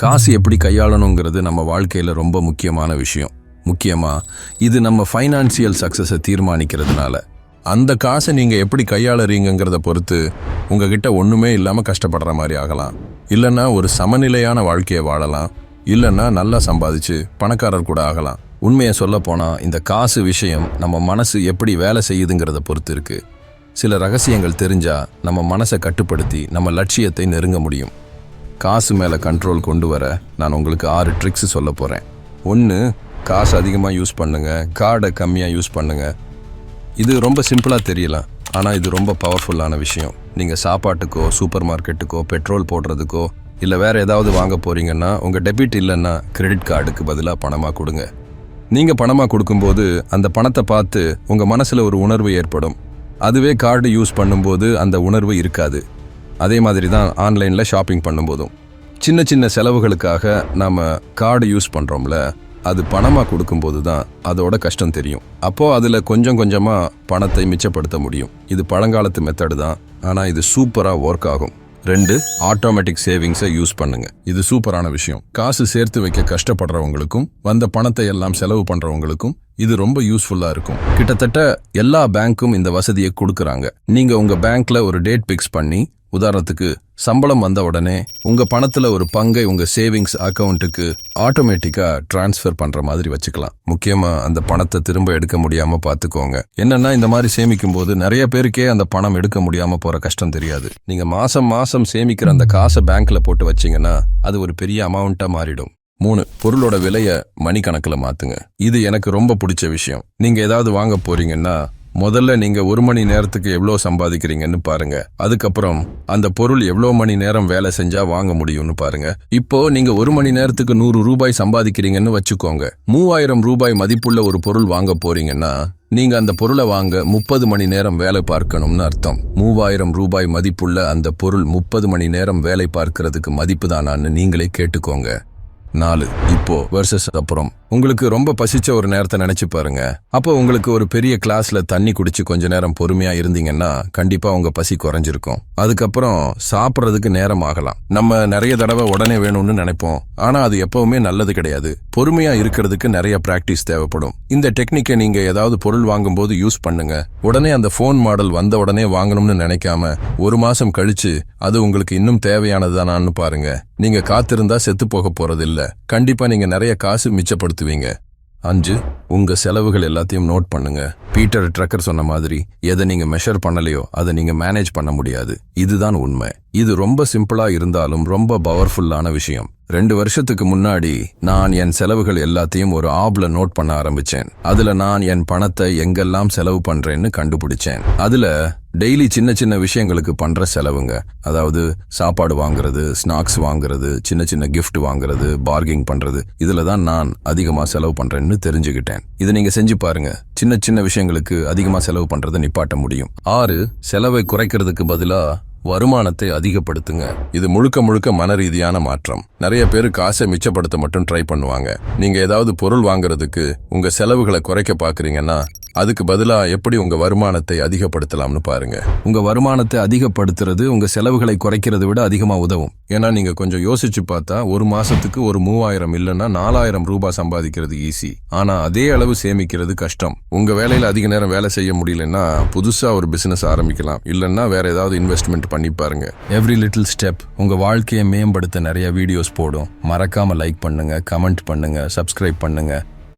காசு எப்படி கையாளணுங்கிறது நம்ம வாழ்க்கையில் ரொம்ப முக்கியமான விஷயம். முக்கியமாக இது நம்ம ஃபைனான்சியல் சக்ஸஸை தீர்மானிக்கிறதுனால. அந்த காசை நீங்கள் எப்படி கையாளுறீங்கங்கிறத பொறுத்து உங்ககிட்ட ஒன்றுமே இல்லாமல் கஷ்டப்படுற மாதிரி ஆகலாம். இல்லைன்னா ஒரு சமநிலையான வாழ்க்கையை வாழலாம். இல்லைன்னா நல்லா சம்பாதிச்சு பணக்காரர் கூட ஆகலாம். உண்மையை சொல்லப்போனால் இந்த காசு விஷயம் நம்ம மனசு எப்படி வேலை செய்யுதுங்கிறத பொறுத்து இருக்குது சில ரகசியங்கள் தெரிஞ்சால் நம்ம மனசை கட்டுப்படுத்தி நம்ம லட்சியத்தை நெருங்க முடியும். காசு மேலே கண்ட்ரோல் கொண்டு வர நான் உங்களுக்கு ஆறு ட்ரிக்ஸ் சொல்ல போகிறேன் ஒன்று காசு அதிகமாக யூஸ் பண்ணுங்கள் கார்டை கம்மியாக யூஸ் பண்ணுங்கள் இது ரொம்ப சிம்பிளாக தெரியலாம். ஆனால் இது ரொம்ப பவர்ஃபுல்லான விஷயம். நீங்கள் சாப்பாட்டுக்கோ சூப்பர் மார்க்கெட்டுக்கோ பெட்ரோல் போடுறதுக்கோ இல்லை வேறு ஏதாவது வாங்க போகிறீங்கன்னா உங்கள் டெபிட் இல்லைன்னா கிரெடிட் கார்டுக்கு பதிலாக பணமாக கொடுங்க. நீங்கள் பணமாக கொடுக்கும்போது அந்த பணத்தை பார்த்து உங்கள் மனசில் ஒரு உணர்வு ஏற்படும். அதுவே கார்டு யூஸ் பண்ணும்போது அந்த உணர்வு இருக்காது. அதே மாதிரி தான் ஆன்லைனில் ஷாப்பிங் பண்ணும்போதும். சின்ன சின்ன செலவுகளுக்காக நாம் கார்டு யூஸ் பண்ணுறோம்ல அது பணமாக கொடுக்கும்போது தான் அதோட கஷ்டம் தெரியும். அப்போது அதில் கொஞ்சம் கொஞ்சமாக பணத்தை மிச்சப்படுத்த முடியும். இது பழங்காலத்து மெத்தடு தான் ஆனால் இது சூப்பராக ஒர்க் ஆகும். ரெண்டு ஆட்டோமேட்டிக் சேவிங்ஸை யூஸ் பண்ணுங்க. இது சூப்பரான விஷயம். காசு சேர்த்து வைக்க கஷ்டப்படுறவங்களுக்கும் வந்த பணத்தை எல்லாம் செலவு பண்றவங்களுக்கும் இது ரொம்ப யூஸ்ஃபுல்லா இருக்கும். கிட்டத்தட்ட எல்லா பேங்க்கும் இந்த வசதியை கொடுக்குறாங்க. நீங்க உங்க பேங்க்ல ஒரு டேட் பிக்ஸ் பண்ணி உதாரணத்துக்கு சம்பளம் வந்த உடனே உங்க பணத்துல ஒரு பங்கை உங்க சேவிங்ஸ் அக்கௌண்ட்டுக்கு ஆட்டோமேட்டிக்கா டிரான்ஸ்ஃபர் பண்ற மாதிரி வச்சுக்கலாம். முக்கியமா அந்த பணத்தை திரும்ப எடுக்க முடியாம பாத்துக்கோங்க. என்னன்னா இந்த மாதிரி சேமிக்கும் போது நிறைய பேருக்கே அந்த பணம் எடுக்க முடியாம போற கஷ்டம் தெரியாது. நீங்க மாசம் மாசம் சேமிக்கிற அந்த காசை பேங்க்ல போட்டு வச்சீங்கன்னா அது ஒரு பெரிய அமௌண்ட்டா மாறிடும். மூணு பொருளோட விலைய மணிக்கணக்கில் மாத்துங்க. இது எனக்கு ரொம்ப பிடிச்ச விஷயம். நீங்க ஏதாவது வாங்க போறீங்கன்னா முதல்ல நீங்க ஒரு மணி நேரத்துக்கு எவ்வளோ சம்பாதிக்கிறீங்கன்னு பாருங்க. அதுக்கப்புறம் அந்த பொருள் எவ்வளோ மணி நேரம் வேலை செஞ்சா வாங்க முடியும்னு பாருங்க. இப்போ நீங்க ஒரு மணி நேரத்துக்கு நூறு ரூபாய் சம்பாதிக்கிறீங்கன்னு வச்சுக்கோங்க. மூவாயிரம் ரூபாய் மதிப்புள்ள ஒரு பொருள் வாங்க போறீங்கன்னா நீங்க அந்த பொருளை வாங்க முப்பது மணி நேரம் வேலை பார்க்கணும்னு அர்த்தம். மூவாயிரம் ரூபாய் மதிப்புள்ள அந்த பொருள் முப்பது மணி நேரம் வேலை பார்க்கறதுக்கு மதிப்பு தானான்னு நீங்களே கேட்டுக்கோங்க. நாலு. இப்போ வருஷஸ் அப்புறம். உங்களுக்கு ரொம்ப பசிச்ச ஒரு நேரத்தை நினைச்சு பாருங்க. அப்போ உங்களுக்கு ஒரு பெரிய கிளாஸ்ல தண்ணி குடிச்சு கொஞ்ச நேரம் பொறுமையா இருந்தீங்கன்னா கண்டிப்பா உங்க பசி குறைஞ்சிருக்கும். அதுக்கப்புறம் சாப்பிட்றதுக்கு நேரம் ஆகலாம். நம்ம நிறைய தடவை உடனே வேணும்னு நினைப்போம். ஆனா அது எப்பவுமே நல்லது கிடையாது. பொறுமையா இருக்கிறதுக்கு நிறைய பிராக்டிஸ் தேவைப்படும். இந்த டெக்னிக்கை நீங்க ஏதாவது பொருள் வாங்கும்போது யூஸ் பண்ணுங்க. உடனே அந்த ஃபோன் மாடல் வந்த உடனே வாங்கணும்னு நினைக்காம ஒரு மாசம் கழிச்சு அது உங்களுக்கு இன்னும் தேவையானதுதானான்னு பாருங்க. நீங்க காத்திருந்தா செத்து போக போறதில்ல. கண்டிப்பா நீங்க நிறைய காசு மிச்சப்படுத்துவீங்க. அஞ்சு உங்க செலவுகள் எல்லாத்தையும் நோட் பண்ணுங்க. பீட்டர் ட்ரக்கர் சொன்ன மாதிரி எதை நீங்க மெஷர் பண்ணலையோ அதை நீங்க மேனேஜ் பண்ண முடியாது. இதுதான் உண்மை. இது ரொம்ப சிம்பிளா இருந்தாலும் ரொம்ப பவர்ஃபுல்லான விஷயம். ரெண்டு வருஷத்துக்கு முன்னாடி நான் என் செலவுகள் எல்லாத்தையும் ஒரு ஆப்ல நோட் பண்ண ஆரம்பிச்சேன். அதுல நான் என் பணத்தை எங்கெல்லாம் செலவு பண்றேன்னு கண்டுபிடிச்சேன். அதுல டெய்லி சின்ன சின்ன விஷயங்களுக்கு பண்ற செலவுங்க. அதாவது சாப்பாடு வாங்குறது ஸ்நாக்ஸ் வாங்குறது சின்ன சின்ன கிஃப்ட் வாங்குறது பார்கிங் பண்றது. இதுல தான் நான் அதிகமா செலவு பண்றேன்னு தெரிஞ்சுக்கிட்டேன். இதை நீங்க செஞ்சு பாருங்க. சின்ன சின்ன விஷயங்களுக்கு அதிகமா செலவு பண்றதை நிப்பாட்ட முடியும். ஆறு செலவை குறைக்கிறதுக்கு பதிலாக வருமானத்தை அதிகப்படுத்துங்க. இது முழுக்க முழுக்க மன ரீதியான மாற்றம். நிறைய பேர் காசை மிச்சப்படுத்த மட்டும் ட்ரை பண்ணுவாங்க. நீங்க ஏதாவது பொருள் வாங்குறதுக்கு உங்க செலவுகளை குறைக்க பாக்குறீங்கன்னா அதுக்கு பதிலாக எப்படி உங்கள் வருமானத்தை அதிகப்படுத்தலாம்னு பாருங்கள் உங்கள் வருமானத்தை அதிகப்படுத்துறது உங்கள் செலவுகளை குறைக்கிறதை விட அதிகமாக உதவும். ஏன்னா நீங்கள் கொஞ்சம் யோசிச்சு பார்த்தா ஒரு மாதத்துக்கு ஒரு மூவாயிரம் இல்லைன்னா நாலாயிரம் ரூபாய் சம்பாதிக்கிறது ஈஸி ஆனால் அதே அளவு சேமிக்கிறது கஷ்டம். உங்கள் வேலையில் அதிக நேரம் வேலை செய்ய முடியலன்னா புதுசாக ஒரு பிஸ்னஸ் ஆரம்பிக்கலாம். இல்லைன்னா வேற ஏதாவது இன்வெஸ்ட்மெண்ட் பண்ணி பாருங்க. எவ்ரி லிட்டில் ஸ்டெப் உங்கள் வாழ்க்கையை மேம்படுத்த நிறைய வீடியோஸ் போடும். மறக்காமல் லைக் பண்ணுங்கள் கமெண்ட் பண்ணுங்கள் சப்ஸ்கிரைப் பண்ணுங்கள்